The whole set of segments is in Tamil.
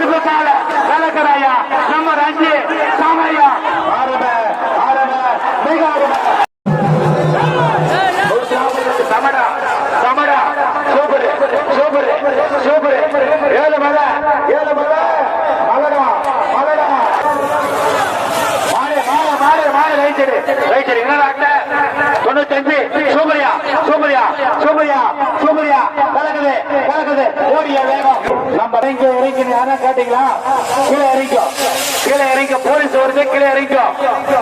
கருப்பு கால நம்ம ரஞ்சி சாமையா ஆரம்ப ஆரம்ப மிக ஆரம்ப. சமடா சமடா சூப்பர் சூப்பர் சூப்பர். ஏழு மலை ஏழு மலை. மலடா மலடா. மாடு மாடு மாடு மாடு ரைட் சைடு ரைட் சைடு. தொண்ணூத்தஞ்சு. சூப்பரியா சூப்பரியா சூப்பரியா சூப்பரியா. கலக்குது கலக்குது. ஓடிய வேகம். நம்ம இறங்கி இறங்கி யாரா கேட்டீங்களா கீழே இறங்கிக்கோ. கீழே இறங்க போலீஸ் வருது கீழே இறங்கிக்கோ.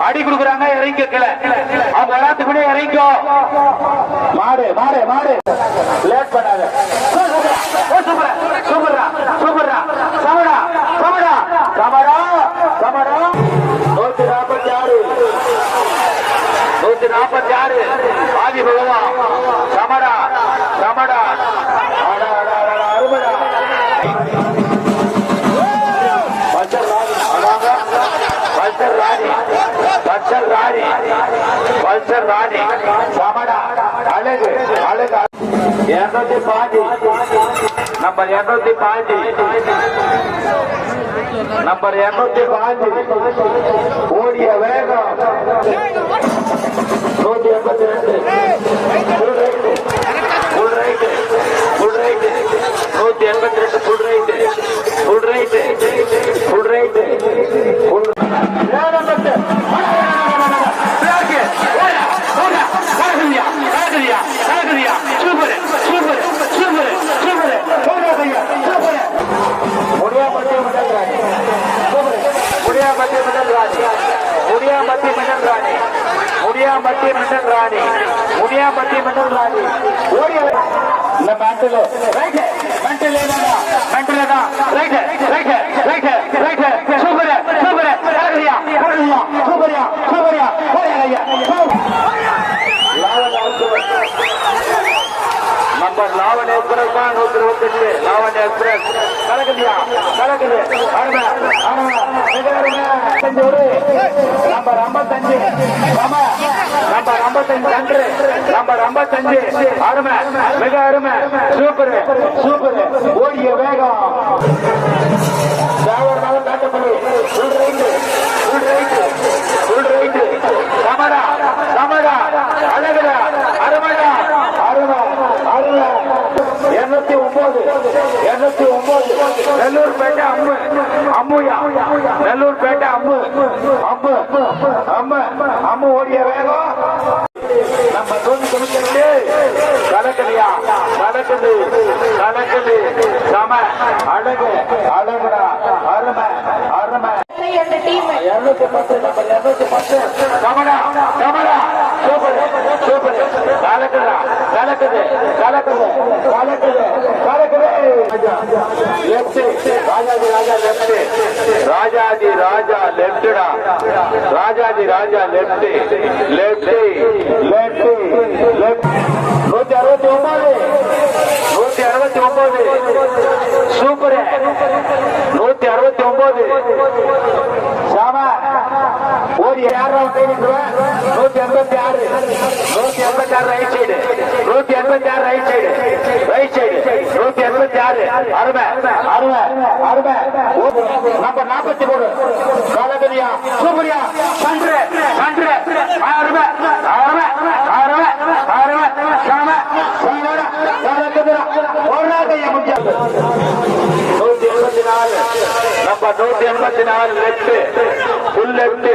அடி கொடுக்குறாங்க இறங்கிக்கோ கீழே. அவங்க எல்லாத்துக்கு கூட இறங்கிக்கோ. மாடு மாடு மாடு. லேட் பண்ணாங்க சூப்பரா சூப்பரா சூப்பரா. சமடா சமடா சமடா சமடா நூத்தி நாற்பத்தி ஆறு. நூத்தி நாற்பத்தி ஆறு. ஆதி பகவான். பல்சர் ராணி பல்சர் ராணி சமடா அழகு அழகு இருநூத்தி பாஞ்சு நம்பர் இருநூத்தி பாஞ்சு நம்பர் இருநூத்தி பாஞ்சு ஓடிய வேகம் நூத்தி మునియాబట్టి మండల్ రాణి. మునియాబట్టి మండల్ రాణి. ఓడి ఇలా బంటలో. రైట్. బంట లేదా బంట లేదా. రైట్. நம்பர் லாவண் எக்ஸ்பிரஸ் தான் நூத்தி இருபத்தி எட்டு லாவண் எக்ஸ்பிரஸ் கலக்குதியா? கலக்குது. அருமை அருமை. நம்பர் ஐம்பத்தஞ்சு. ஆமா நம்பர் ஐம்பத்தஞ்சு. அன்று. நம்பர் ஐம்பத்தஞ்சு. அருமை. மிக அருமை. சூப்பர். சூப்பர். ஓடிய வேகம். Thevar Nagar Kattappalli full right full right full right சமடா சமடா அழகுடா அருமைடா அருமை அருமை இருநூத்தி ஒன்பது இருநூத்தி ஒன்பது நெல்லூர் பேட்டை அம்மு. அம்முயா. நெல்லூர் பேட்டை அம்மு. அம்மு. அம்மு. அம்மு ஓடிய வேகம். நம்ம தோண்டி கொடுக்கிறது கலக்கலையா கலக்குது. கலக்குது. சம. அழகு. அழகுடா. அருமை. அருமை. இருநூத்தி பத்து நம்பர் இருநூத்தி பத்து. கமடா கமடா கலக்குதா கலக்குது கலக்குது கலக்குது கலக்குது லெப்ட் ராஜாஜி ராஜா லெப்ட் ராஜாஜி ராஜா லெப்டடா Rajaji Raja left left left left ஓடி யாரும் நூத்தி எண்பத்தி ஆறு நூத்தி எண்பத்தி ஆறு ரைட் சைடு நூத்தி எண்பத்தி ஆறு ரைட் சைடு ரைட் சைடு நூத்தி எண்பத்தி ஆறு அருமை அருமை அருமை நம்பர் நாற்பத்தி மூணு காலகரியா சூப்பரியா சன்று சன்று அருமை அருமை அருமை அருமை சாம சாமடா முடியாது நூத்தி எண்பத்தி நாலு நம்ம நூத்தி எண்பத்தி நாலு லெட்டு ஃபுல் லெப்ட்